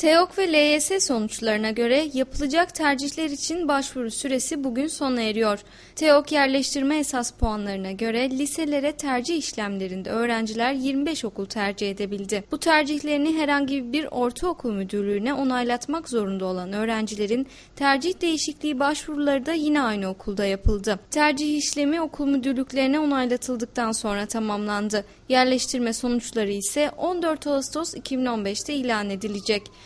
TEOK ve LYS sonuçlarına göre yapılacak tercihler için başvuru süresi bugün sona eriyor. TEOK yerleştirme esas puanlarına göre liselere tercih işlemlerinde öğrenciler 25 okul tercih edebildi. Bu tercihlerini herhangi bir ortaokul müdürlüğüne onaylatmak zorunda olan öğrencilerin tercih değişikliği başvuruları da yine aynı okulda yapıldı. Tercih işlemi okul müdürlüklerine onaylatıldıktan sonra tamamlandı. Yerleştirme sonuçları ise 14 Ağustos 2015'te ilan edilecek.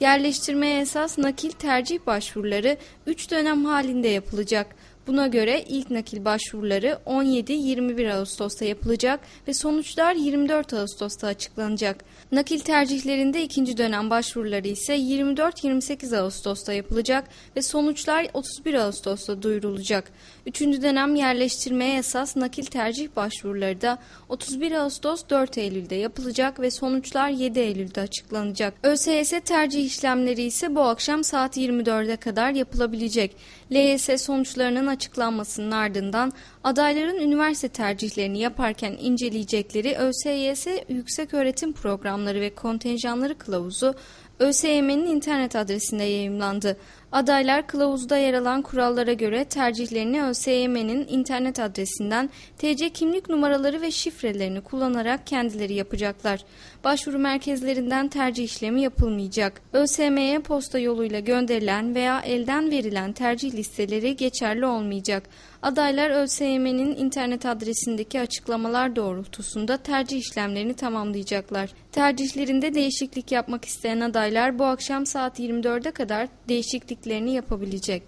Yerleştirmeye esas nakil tercih başvuruları 3 dönem halinde yapılacak. Buna göre ilk nakil başvuruları 17-21 Ağustos'ta yapılacak ve sonuçlar 24 Ağustos'ta açıklanacak. Nakil tercihlerinde ikinci dönem başvuruları ise 24-28 Ağustos'ta yapılacak ve sonuçlar 31 Ağustos'ta duyurulacak. Üçüncü dönem yerleştirmeye esas nakil tercih başvuruları da 31 Ağustos 4 Eylül'de yapılacak ve sonuçlar 7 Eylül'de açıklanacak. ÖSYS tercih işlemleri ise bu akşam saat 24'e kadar yapılabilecek. LYS sonuçlarının açıklanmasının ardından adayların üniversite tercihlerini yaparken inceleyecekleri ÖSYS Yükseköğretim Programları ve Kontenjanları Kılavuzu ÖSYM'nin internet adresinde yayımlandı. Adaylar kılavuzda yer alan kurallara göre tercihlerini ÖSYM'nin internet adresinden TC kimlik numaraları ve şifrelerini kullanarak kendileri yapacaklar. Başvuru merkezlerinden tercih işlemi yapılmayacak. ÖSYM'ye posta yoluyla gönderilen veya elden verilen tercih listeleri geçerli olmayacak. Adaylar ÖSYM'nin internet adresindeki açıklamalar doğrultusunda tercih işlemlerini tamamlayacaklar. Tercihlerinde değişiklik yapmak isteyen adaylar bu akşam saat 24'e kadar değişikliklerini yapabilecek.